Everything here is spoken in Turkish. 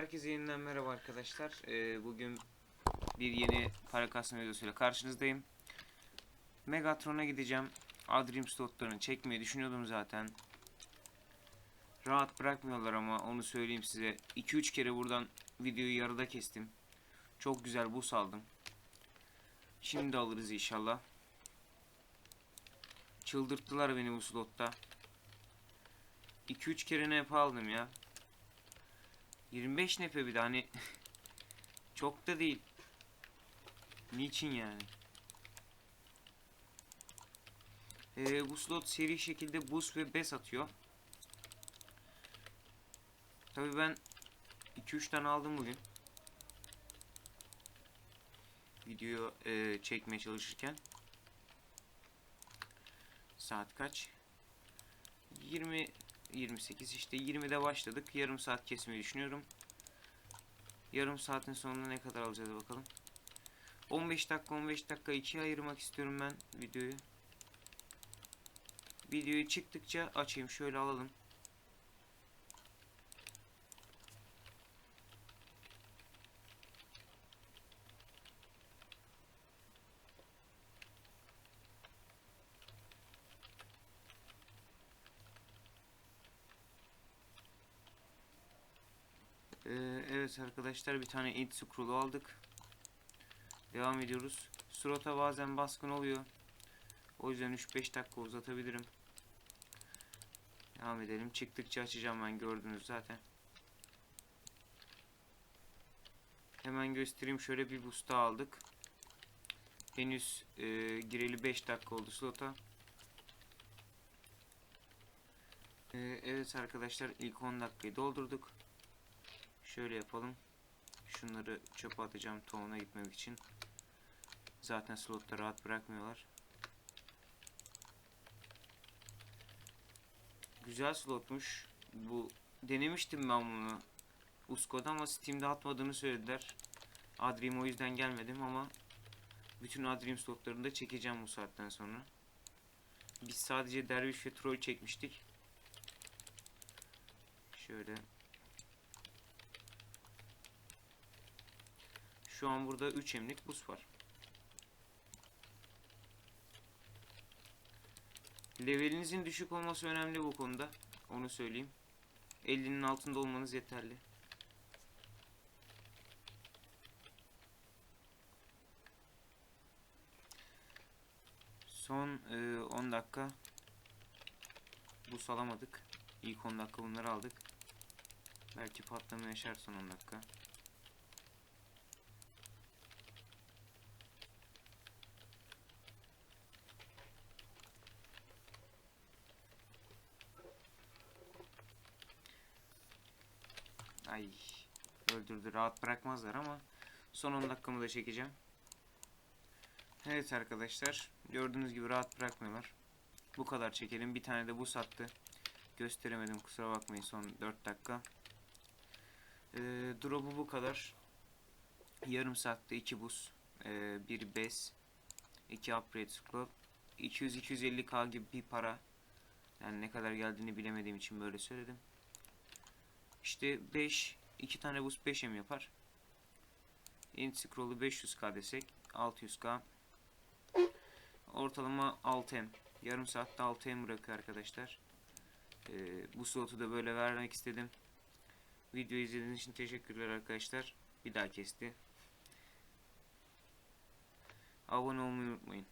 Herkese yeniden merhaba arkadaşlar. Ee, bugün bir yeni para kasma videosuyla karşınızdayım. Megatron'a gideceğim. Adrim slotlarını çekmeyi düşünüyordum zaten. Rahat bırakmıyorlar ama onu söyleyeyim size. 2-3 kere buradan videoyu yarıda kestim. Çok güzel bus aldım. Şimdi alırız inşallah. Çıldırttılar beni bu slotta. 2-3 kere ne aldım ya. 25 nefe bir de hani çok da değil. Niçin yani? Ee, bu slot seri şekilde boost ve bes atıyor. Tabii ben 2-3 tane aldım bugün. Videoyu e, çekmeye çalışırken. Saat kaç? 20 28 işte 20'de başladık. Yarım saat kesmeyi düşünüyorum. Yarım saatin sonunda ne kadar alacağız bakalım. 15 dakika 15 dakika ikiye ayırmak istiyorum ben videoyu. Videoyu çıktıkça açayım şöyle alalım. Ee, evet arkadaşlar bir tane int scroll'u aldık. Devam ediyoruz. Slota bazen baskın oluyor. O yüzden 3-5 dakika uzatabilirim. Devam edelim. Çıktıkça açacağım ben gördünüz zaten. Hemen göstereyim. Şöyle bir daha aldık. Henüz e, gireli 5 dakika oldu slota. E, evet arkadaşlar ilk 10 dakikayı doldurduk. Şöyle yapalım. Şunları çöpe atacağım tohumuna gitmemek için. Zaten slotta rahat bırakmıyorlar. Güzel slotmuş. Bu denemiştim ben bunu. Usko'da ama Steam'de atmadığını söylediler. Adrim o yüzden gelmedim ama bütün Adrim slotlarını da çekeceğim bu saatten sonra. Biz sadece Derviş ve Troll çekmiştik. Şöyle Şu an burada 3 emlik buz var. Levelinizin düşük olması önemli bu konuda. Onu söyleyeyim. 50'nin altında olmanız yeterli. Son e, 10 dakika buz alamadık. İlk 10 dakika bunları aldık. Belki patlama yaşar son 10 dakika. Ay öldürdü rahat bırakmazlar ama son 10 dakikamı da çekeceğim. Evet arkadaşlar gördüğünüz gibi rahat bırakmıyorlar. Bu kadar çekelim. Bir tane de bu sattı. Gösteremedim kusura bakmayın son 4 dakika. Ee, drop'u bu kadar. Yarım saatte 2 buz. Ee, bir bes. 2 upgrade scroll. 200-250k gibi bir para. Yani ne kadar geldiğini bilemediğim için böyle söyledim. İşte 5 2 tane boost 5M yapar. Int scroll'u 500k desek 600k. Ortalama 6M. Yarım saatte 6M bırakıyor arkadaşlar. Ee, bu slotu da böyle vermek istedim. Video izlediğiniz için teşekkürler arkadaşlar. Bir daha kesti. Abone olmayı unutmayın.